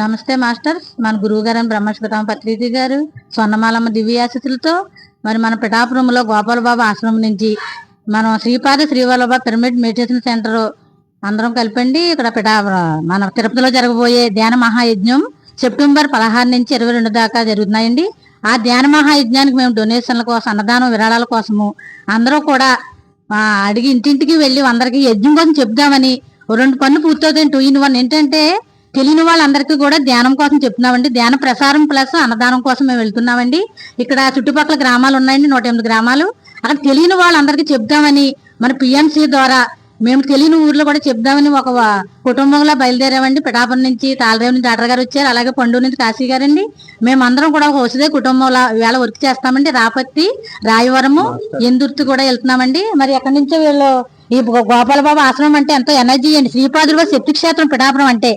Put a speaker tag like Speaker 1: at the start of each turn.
Speaker 1: నమస్తే మాస్టర్స్. మన గురువు గారు బ్రహ్మశ్వరామ పత్రిజీ గారు స్వర్ణమాలమ్మ దివ్యాశితులతో మరి మన పిఠాపురంలో గోపాలబాబు ఆశ్రమం నుంచి మనం Sripada Srivallabha pyramid meditation centre అందరం కలిపండి. ఇక్కడ పిఠాపురం మన తిరుపతిలో జరగబోయే ధ్యాన మహాయజ్ఞం సెప్టెంబర్ పదహారు నుంచి ఇరవై రెండు దాకా జరుగుతున్నాయండి. ఆ ధ్యాన మహాయజ్ఞానికి మేము డొనేషన్ల కోసం అన్నదానం విరాళాల కోసము అందరూ కూడా అడిగి ఇంటింటికి వెళ్ళి అందరికి యజ్ఞం కోసం చెప్దామని ఓ రెండు పనులు పూర్తవుతాయి. టూ ఇన్ వన్ ఏంటంటే తెలియని వాళ్ళందరికీ కూడా ధ్యానం కోసం చెప్తున్నామండి. ధ్యాన ప్రసారం ప్లస్ అన్నదానం కోసం మేము వెళ్తున్నామండి. ఇక్కడ చుట్టుపక్కల గ్రామాలు ఉన్నాయండి నూట ఎనిమిది గ్రామాలు. అక్కడ తెలియని వాళ్ళందరికీ చెప్దామని మన పిఎంసి ద్వారా మేము తెలియని ఊర్లో కూడా చెప్దామని ఒక కుటుంబంలో బయలుదేరామండి. పిఠాపురం నుంచి తాళరేవు నుంచి డాక్టర్ గారు వచ్చారు. అలాగే పండు నుంచి కాశీ గారండి. మేమందరం కూడా ఒక వసదే కుటుంబంలో వేళ వర్క్ చేస్తామండి. రాపత్తి రాయవరము ఎందుర్తి కూడా వెళ్తున్నామండి. మరి ఎక్కడి నుంచో వీళ్ళు ఈ గోపాలబాబు ఆశ్రమం అంటే ఎంతో ఎనర్జీ అండి. శ్రీపాదులు శక్తి క్షేత్రం పిఠాపురం అంటే.